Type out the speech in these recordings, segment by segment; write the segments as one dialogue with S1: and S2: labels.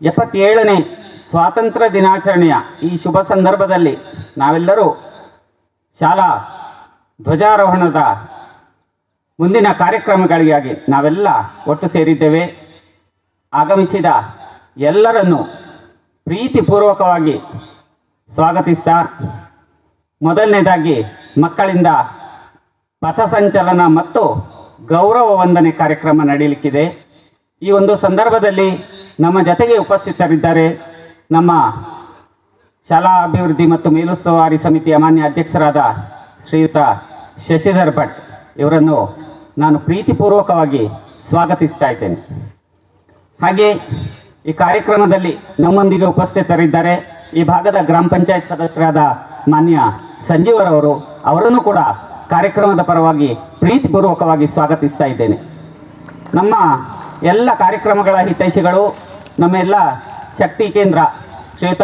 S1: ಎಪ್ಪತ್ತೇಳನೇ ಸ್ವಾತಂತ್ರ್ಯ ದಿನಾಚರಣೆಯ ಈ ಶುಭ ಸಂದರ್ಭದಲ್ಲಿ ನಾವೆಲ್ಲರೂ ಶಾಲಾ ಧ್ವಜಾರೋಹಣದ ಮುಂದಿನ ಕಾರ್ಯಕ್ರಮಗಳಿಗಾಗಿ ನಾವೆಲ್ಲ ಒಟ್ಟು ಸೇರಿದ್ದೇವೆ. ಆಗಮಿಸಿದ ಎಲ್ಲರನ್ನು ಪ್ರೀತಿಪೂರ್ವಕವಾಗಿ ಸ್ವಾಗತಿಸ್ತಾ, ಮೊದಲನೇದಾಗಿ ಮಕ್ಕಳಿಂದ ಪಥಸಂಚಲನ ಮತ್ತು ಗೌರವ ವಂದನೆ ಕಾರ್ಯಕ್ರಮ ನಡೆಯಲಿಕ್ಕಿದೆ ಈ ಒಂದು ಸಂದರ್ಭದಲ್ಲಿ ನಮ್ಮ ಜೊತೆಗೆ ಉಪಸ್ಥಿತರಿದ್ದಾರೆ ನಮ್ಮ ಶಾಲಾ ಅಭಿವೃದ್ಧಿ ಮತ್ತು ಮೇಲುಸ್ತುವಾರಿ ಸಮಿತಿಯ ಮಾನ್ಯ ಅಧ್ಯಕ್ಷರಾದ ಶ್ರೀಯುತ ಶಶಿಧರ್ ಭಟ್ ಇವರನ್ನು ನಾನು ಪ್ರೀತಿಪೂರ್ವಕವಾಗಿ ಸ್ವಾಗತಿಸ್ತಾ ಇದ್ದೇನೆ. ಹಾಗೆ ಈ ಕಾರ್ಯಕ್ರಮದಲ್ಲಿ ನಮ್ಮೊಂದಿಗೆ ಉಪಸ್ಥಿತರಿದ್ದಾರೆ ಈ ಭಾಗದ ಗ್ರಾಮ ಪಂಚಾಯತ್ ಸದಸ್ಯರಾದ ಮಾನ್ಯ ಸಂಜೀವರವರು. ಅವರನ್ನು ಕೂಡ ಕಾರ್ಯಕ್ರಮದ ಪರವಾಗಿ ಪ್ರೀತಿಪೂರ್ವಕವಾಗಿ ಸ್ವಾಗತಿಸ್ತಾ ಇದ್ದೇನೆ. ನಮ್ಮ ಎಲ್ಲ ಕಾರ್ಯಕ್ರಮಗಳ ಹಿತೈಷಿಗಳು ನಮ್ಮ ಎಲ್ಲ ಶಕ್ತಿ ಕೇಂದ್ರ ಶ್ವೇತ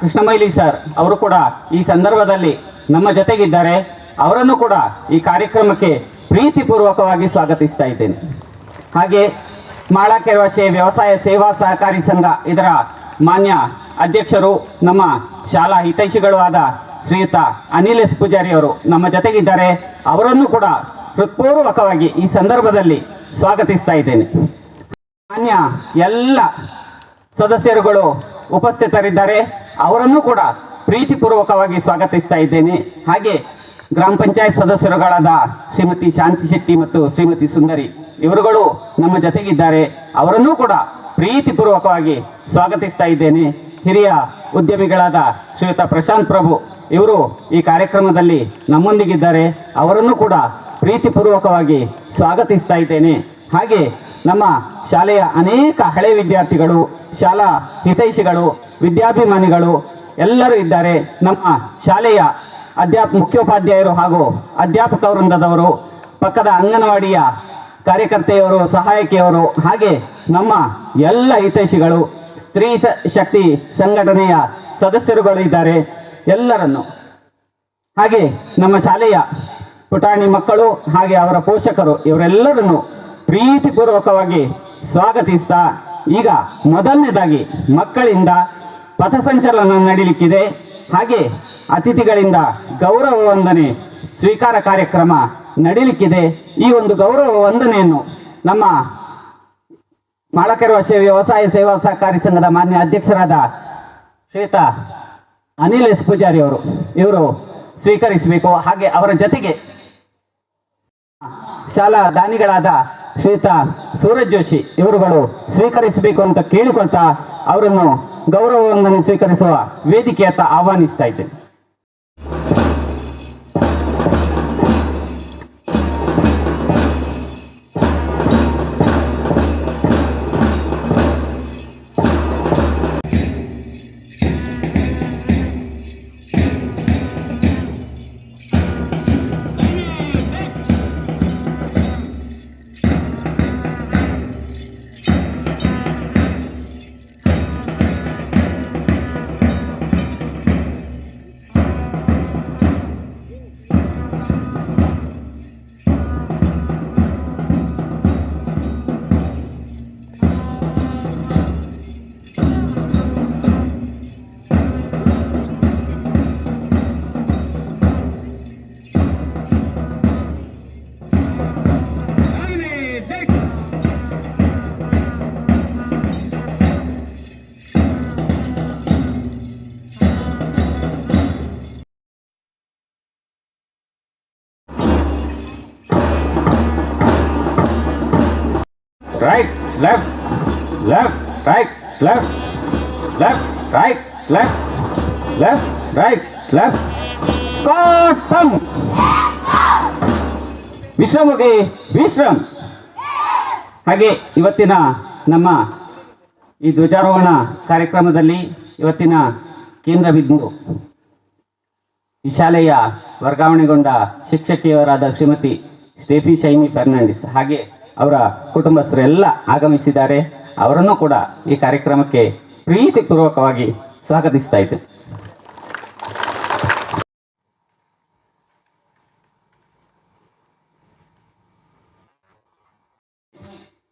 S1: ಕೃಷ್ಣಮೈಲಿ ಸರ್ ಅವರು ಕೂಡ ಈ ಸಂದರ್ಭದಲ್ಲಿ ನಮ್ಮ ಜೊತೆಗಿದ್ದಾರೆ. ಅವರನ್ನು ಕೂಡ ಈ ಕಾರ್ಯಕ್ರಮಕ್ಕೆ ಪ್ರೀತಿಪೂರ್ವಕವಾಗಿ ಸ್ವಾಗತಿಸ್ತಾ ಇದ್ದೇನೆ. ಹಾಗೆ ಮಾಳಕೆರವಚೆ ವ್ಯವಸಾಯ ಸೇವಾ ಸಹಕಾರಿ ಸಂಘ ಇದರ ಮಾನ್ಯ ಅಧ್ಯಕ್ಷರು ನಮ್ಮ ಶಾಲಾ ಹಿತೈಷಿಗಳು ಆದ ಶ್ರೀಯುತ ಅನಿಲ್ ಎಸ್ ಪೂಜಾರಿ ಅವರು ನಮ್ಮ ಜೊತೆಗಿದ್ದಾರೆ. ಅವರನ್ನು ಕೂಡ ಹೃತ್ಪೂರ್ವಕವಾಗಿ ಈ ಸಂದರ್ಭದಲ್ಲಿ ಸ್ವಾಗತಿಸ್ತಾ ಇದ್ದೇನೆ. ಮಾನ್ಯ ಎಲ್ಲ ಸದಸ್ಯರುಗಳು ಉಪಸ್ಥಿತರಿದ್ದಾರೆ. ಅವರನ್ನು ಕೂಡ ಪ್ರೀತಿಪೂರ್ವಕವಾಗಿ ಸ್ವಾಗತಿಸ್ತಾ ಇದ್ದೇನೆ. ಹಾಗೆ ಗ್ರಾಮ ಪಂಚಾಯತ್ ಸದಸ್ಯರುಗಳಾದ ಶ್ರೀಮತಿ ಶಾಂತಿ ಶೆಟ್ಟಿ ಮತ್ತು ಶ್ರೀಮತಿ ಸುಂದರಿ ಇವರುಗಳು ನಮ್ಮ ಜೊತೆಗಿದ್ದಾರೆ. ಅವರನ್ನೂ ಕೂಡ ಪ್ರೀತಿಪೂರ್ವಕವಾಗಿ ಸ್ವಾಗತಿಸ್ತಾ ಇದ್ದೇನೆ. ಹಿರಿಯ ಉದ್ಯಮಿಗಳಾದ ಶ್ರೀಯುತ ಪ್ರಶಾಂತ್ ಪ್ರಭು ಇವರು ಈ ಕಾರ್ಯಕ್ರಮದಲ್ಲಿ ನಮ್ಮೊಂದಿಗಿದ್ದಾರೆ. ಅವರನ್ನು ಕೂಡ ಪ್ರೀತಿಪೂರ್ವಕವಾಗಿ ಸ್ವಾಗತಿಸ್ತಾ ಇದ್ದೇನೆ. ಹಾಗೆ ನಮ್ಮ ಶಾಲೆಯ ಅನೇಕ ಹಳೆ ವಿದ್ಯಾರ್ಥಿಗಳು, ಶಾಲಾ ಹಿತೈಷಿಗಳು, ವಿದ್ಯಾಭಿಮಾನಿಗಳು ಎಲ್ಲರೂ ಇದ್ದಾರೆ. ನಮ್ಮ ಶಾಲೆಯ ಅಧ್ಯಾಪ, ಮುಖ್ಯೋಪಾಧ್ಯಾಯರು ಹಾಗೂ ಅಧ್ಯಾಪಕ ವೃಂದದವರು, ಪಕ್ಕದ ಅಂಗನವಾಡಿಯ ಕಾರ್ಯಕರ್ತೆಯವರು, ಸಹಾಯಕಿಯವರು ಹಾಗೆ ನಮ್ಮ ಎಲ್ಲ ಹಿತೈಷಿಗಳು, ಸ್ತ್ರೀ ಶಕ್ತಿ ಸಂಘಟನೆಯ ಸದಸ್ಯರುಗಳು ಇದ್ದಾರೆ ಎಲ್ಲರನ್ನು. ಹಾಗೆ ನಮ್ಮ ಶಾಲೆಯ ಪುಟಾಣಿ ಮಕ್ಕಳು ಹಾಗೆ ಅವರ ಪೋಷಕರು ಇವರೆಲ್ಲರನ್ನು ಪ್ರೀತಿಪೂರ್ವಕವಾಗಿ ಸ್ವಾಗತಿಸ್ತಾ, ಈಗ ಮೊದಲನೇದಾಗಿ ಮಕ್ಕಳಿಂದ ಪಥಸಂಚಲನ ನಡೀಲಿಕ್ಕಿದೆ. ಹಾಗೆ ಅತಿಥಿಗಳಿಂದ ಗೌರವ ವಂದನೆ, ಸ್ವೀಕಾರ ಕಾರ್ಯಕ್ರಮ ನಡೀಲಿಕ್ಕಿದೆ. ಈ ಒಂದು ಗೌರವ ವಂದನೆಯನ್ನು ನಮ್ಮ ಮಾಳಕೆರೆ ವ್ಯವಸಾಯ ಸೇವಾ ಸಹಕಾರಿ ಸಂಘದ ಮಾನ್ಯ ಅಧ್ಯಕ್ಷರಾದ ಶ್ವೇತ ಅನಿಲ್ ಎಸ್ ಪೂಜಾರಿ ಅವರು, ಇವರು ಸ್ವೀಕರಿಸಬೇಕು. ಹಾಗೆ ಅವರ ಜೊತೆಗೆ ಶಾಲಾ ದಾನಿಗಳಾದ ಶ್ರೀಯುತ ಸೂರಜ್ ಜೋಶಿ ಇವರುಗಳು ಸ್ವೀಕರಿಸಬೇಕು ಅಂತ ಕೇಳಿಕೊಳ್ತಾ ಅವರನ್ನು ಗೌರವವನ್ನು ಸ್ವೀಕರಿಸುವ ವೇದಿಕೆಯತ್ತ ಆಹ್ವಾನಿಸ್ತಾ ಇದ್ದೇನೆ. Right left, right, left, left, right, left, left, right, right left start ವಿಶ್ರಮಕ್ಕೆ ವಿಶ್ರಮ್ ಹಾಗೆ ಇವತ್ತಿನ ನಮ್ಮ ಈ ಧ್ವಜಾರೋಹಣ ಕಾರ್ಯಕ್ರಮದಲ್ಲಿ ಇವತ್ತಿನ ಕೇಂದ್ರ ಬಿಂದು ಈ ಶಾಲೆಯ ವರ್ಗಾವಣೆಗೊಂಡ ಶಿಕ್ಷಕಿಯವರಾದ ಶ್ರೀಮತಿ ಸ್ಟೇಫಿ ಶೈನಿ ಫರ್ನಾಂಡಿಸ್. ಹಾಗೆ ಅವರ ಕುಟುಂಬಸ್ಥರೆಲ್ಲ ಆಗಮಿಸಿದ್ದಾರೆ. ಅವರನ್ನು ಕೂಡ ಈ ಕಾರ್ಯಕ್ರಮಕ್ಕೆ ಪ್ರೀತಿಪೂರ್ವಕವಾಗಿ ಸ್ವಾಗತಿಸ್ತಾ ಇದ್ದೆ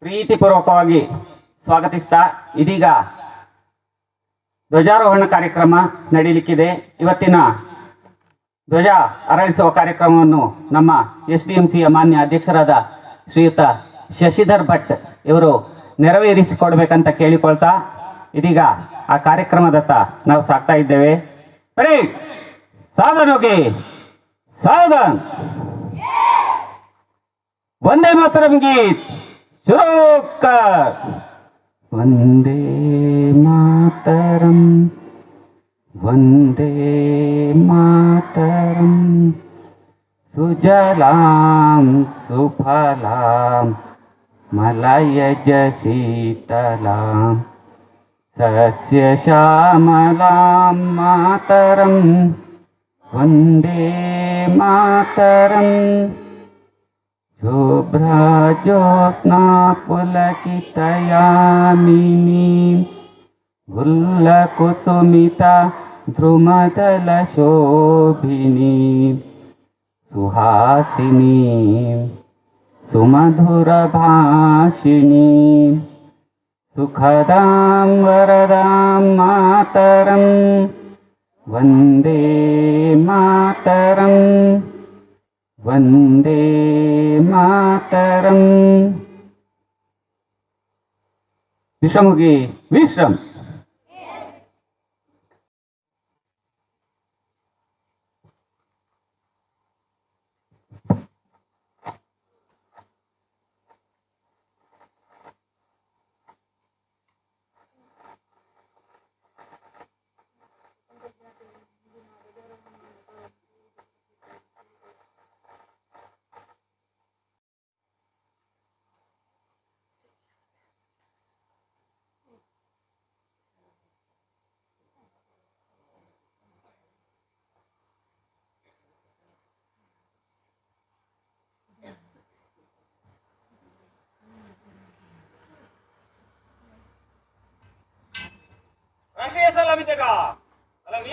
S1: ಪ್ರೀತಿಪೂರ್ವಕವಾಗಿ ಸ್ವಾಗತಿಸ್ತಾ ಇದೀಗ ಧ್ವಜಾರೋಹಣ ಕಾರ್ಯಕ್ರಮ ನಡೀಲಿಕ್ಕಿದೆ. ಇವತ್ತಿನ ಧ್ವಜ ಅರಳಿಸುವ ಕಾರ್ಯಕ್ರಮವನ್ನು ನಮ್ಮ ಎಸ್ ಡಿ ಎಂ ಸಿಯ ಮಾನ್ಯ ಅಧ್ಯಕ್ಷರಾದ ಶ್ರೀಯುತ ಶಶಿಧರ್ ಭಟ್ ಇವರು ನೆರವೇರಿಸಿಕೊಡ್ಬೇಕಂತ ಕೇಳಿಕೊಳ್ತಾ ಇದೀಗ ಆ ಕಾರ್ಯಕ್ರಮದತ್ತ ನಾವು ಸಾಕ್ತಾ ಇದ್ದೇವೆ. ಬರೀ ಸಾಧನೋಗಿ ಸಾಧನ್. ಒಂದೇ ಮಾತರಂ ಗೀತ್. ಶೋಕ ಒಂದೇ ಮಾತರಂ. ವಂದೇ ಮಾತರಂ. ಸುಜಲಾಂ ಸುಫಲಾಂ. मलयजशीतलां सस्य श्यामलां मातरं वन्दे मातरं शोभ्राजोऽस्नापुलकितयामिनी गुल्लकुसुमिता द्रुमदलशोभिनी सुहासिनी सुमधुरभाषिणी। सुखदां वरदां मातरं वंदे मातरं वंदे मातरम्। विषमुखी विश्रम।
S2: राष्ट्रीय सलामी देगा सलाम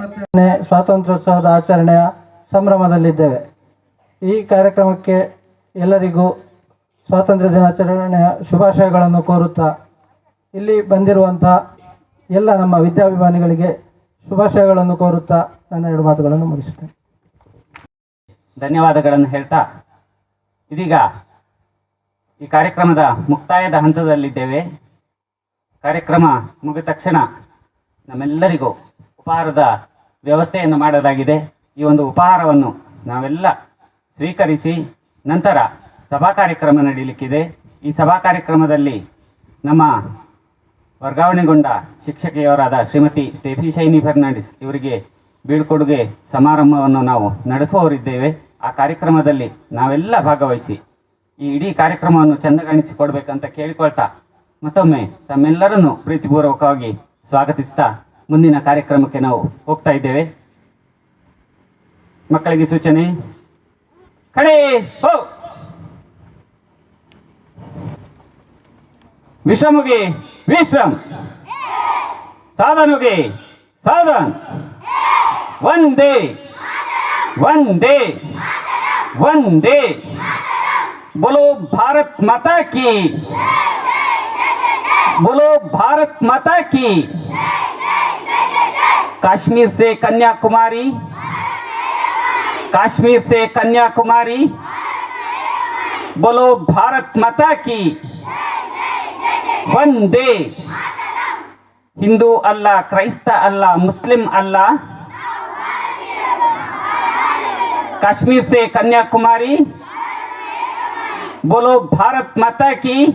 S3: ಎಪ್ಪತ್ತನೇ ಸ್ವಾತಂತ್ರ್ಯೋತ್ಸವದ ಆಚರಣೆಯ ಸಂಭ್ರಮದಲ್ಲಿದ್ದೇವೆ. ಈ ಕಾರ್ಯಕ್ರಮಕ್ಕೆ ಎಲ್ಲರಿಗೂ ಸ್ವಾತಂತ್ರ್ಯ ದಿನಾಚರಣೆಯ ಶುಭಾಶಯಗಳನ್ನು ಕೋರುತ್ತಾ, ಇಲ್ಲಿ ಬಂದಿರುವಂಥ ಎಲ್ಲ ನಮ್ಮ ವಿದ್ಯಾಭಿಮಾನಿಗಳಿಗೆ ಶುಭಾಶಯಗಳನ್ನು ಕೋರುತ್ತಾ ನನ್ನ ಎರಡು ಮಾತುಗಳನ್ನು ಮುಗಿಸುತ್ತೇನೆ.
S1: ಧನ್ಯವಾದಗಳನ್ನು ಹೇಳ್ತಾ, ಇದೀಗ ಈ ಕಾರ್ಯಕ್ರಮದ ಮುಕ್ತಾಯದ ಹಂತದಲ್ಲಿದ್ದೇವೆ. ಕಾರ್ಯಕ್ರಮ ಮುಗಿದ ತಕ್ಷಣ ನಮ್ಮೆಲ್ಲರಿಗೂ ಉಪಹಾರದ ವ್ಯವಸ್ಥೆಯನ್ನು ಮಾಡಲಾಗಿದೆ. ಈ ಒಂದು ಉಪಹಾರವನ್ನು ನಾವೆಲ್ಲ ಸ್ವೀಕರಿಸಿ ನಂತರ ಸಭಾ ಕಾರ್ಯಕ್ರಮ ನಡೀಲಿಕ್ಕಿದೆ. ಈ ಸಭಾ ಕಾರ್ಯಕ್ರಮದಲ್ಲಿ ನಮ್ಮ ವರ್ಗಾವಣೆಗೊಂಡ ಶಿಕ್ಷಕಿಯವರಾದ ಶ್ರೀಮತಿ ಸ್ಟೇಫಿ ಶೈನಿ ಫರ್ನಾಂಡಿಸ್ ಇವರಿಗೆ ಬೀಳ್ಕೊಡುಗೆ ಸಮಾರಂಭವನ್ನು ನಾವು ನಡೆಸುವವರಿದ್ದೇವೆ. ಆ ಕಾರ್ಯಕ್ರಮದಲ್ಲಿ ನಾವೆಲ್ಲ ಭಾಗವಹಿಸಿ ಈ ಇಡೀ ಕಾರ್ಯಕ್ರಮವನ್ನು ಚಂದಗಾಣಿಸಿಕೊಡ್ಬೇಕಂತ ಕೇಳಿಕೊಳ್ತಾ ಮತ್ತೊಮ್ಮೆ ತಮ್ಮೆಲ್ಲರನ್ನು ಪ್ರೀತಿಪೂರ್ವಕವಾಗಿ ಸ್ವಾಗತಿಸ್ತಾ ಮುಂದಿನ ಕಾರ್ಯಕ್ರಮಕ್ಕೆ ನಾವು ಹೋಗ್ತಾ ಇದ್ದೇವೆ ಮಕ್ಕಳಿಗೆ ಸೂಚನೆ ಕಡೆ ಹೋ ವಿಶ್ರಮುಗೆ ವಿಶ್ರಮ್ ಸಾಧನುಗೆ ಸಾಧನ್ ಒಂದೇ ಒಂದೇ ಒಂದೇ बोलो भारत माता की बोलो भारत माता की कश्मीर से कन्याकुमारी। कश्मीर से कन्याकुमारी। बोलो भारत माता की। वंदे। हिंदू अल्लाह, क्राइस्त अल्लाह, मुस्लिम अल्लाह। कश्मीर से कन्याकुमारी। बोलो भारत माता की।